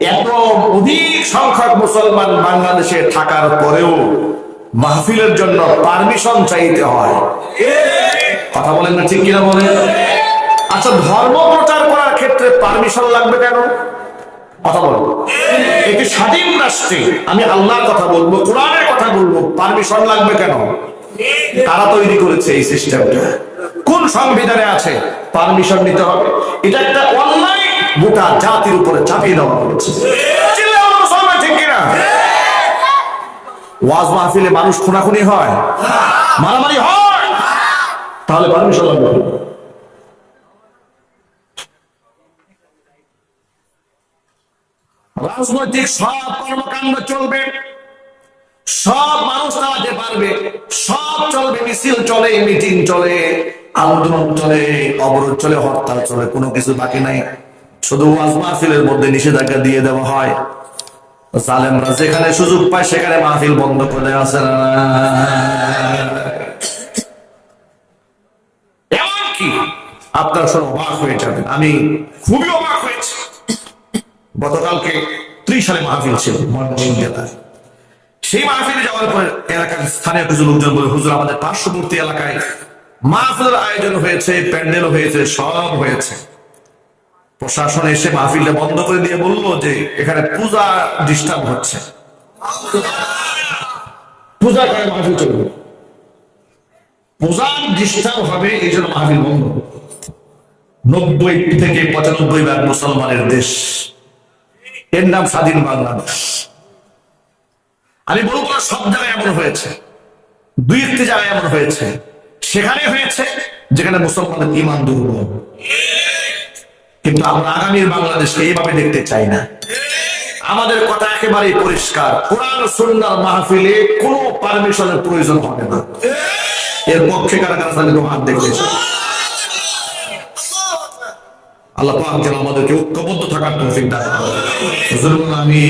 এত অধিক সংখ্যক মুসলমান বাংলাদেশে থাকার পরেও মাহফিলের জন্য পারমিশন চাইতে হয়। কথা বলেন না ঠিক কিনা বলেন? আচ্ছা ধর্ম প্রচার করার ক্ষেত্রে পারমিশন লাগবে কেন? কথা বলব একটি স্বাধীন রাষ্ট্রে, আমি আল্লাহর কথা বলব, কোরআনের কথা বলব পারমিশন লাগবে কেন? কারা তৈরি করেছে এই সিস্টেমটা কোন সংবিধানে আছে? পারমিশন নিতে হবে। এটা একটা অন্যায় গোটা জাতির উপরে চাপিয়ে দেওয়া হয়েছে। ওয়াজ মাহফিলে মানুষ খুনাখুনি হয়, মারামারি হয়, তাহলে পারমিশন লাগবে রাজনৈতিক সব কর্মকাণ্ড চলবে, সব মানুষ চালাতে পারবে, সব চলবে, মিছিল চলে, মিটিং চলে, আন্দোলন চলে, অবরোধ চলে, হরতাল চলে, কোনো কিছু বাকি নাই। শুধু ওয়াজ মাহফিলের মধ্যে নিষেধাজ্ঞা দিয়ে দেওয়া হয়। জালেমরা যেখানে সুযোগ পায়, সেখানে মাহফিল বন্ধ করে আসে আপনার সব অবাক হয়ে যাবেন আমি খুবই অবাক হয়েছি। গতকালকে ত্রিশ সালে মাহফিল ছিল সেই মাহফিলে যাওয়ার পর এলাকার স্থানীয় কিছু লোকজন বলে, হুজুর, আমাদের পার্শ্ববর্তী এলাকায় মাহফিলের আয়োজন হয়েছে, প্যান্ডেল হয়েছে, সব হয়েছে। প্রশাসন এসে মাহফিলটা বন্ধ করে দিয়ে বলল যে এখানে পূজা ডিস্টার্ব হচ্ছে। পূজা করে মাহফিল চলবে? পূজা ডিস্টার্ব হবে এই জন্য মাহফিল বন্ধ। নব্বই থেকে পঁচানব্বই ভাগ মুসলমানের দেশ। এর নাম স্বাধীন বাংলাদেশ। আমি বলব না সব জায়গায় এমন হয়েছে। দুই একটি জায়গায় এমন হয়েছে। সেখানে হয়েছে যেখানে মুসলমানের ইমান দুর্বল। কিন্তু আমরা আগামীর বাংলাদেশকে এইভাবে দেখতে চাই না। আমাদের কথা একেবারেই পরিষ্কার। কোরআন সুন্নার মাহফিলে কোনো পারমিশনের প্রয়োজন হবে না। এর পক্ষে কারা কারা তাদের হাত দেখেছে আল্লাহ পাক যেন আমাদেরকে ঐক্যবদ্ধ থাকার তৌফিক দান করেন। হুজুর আমি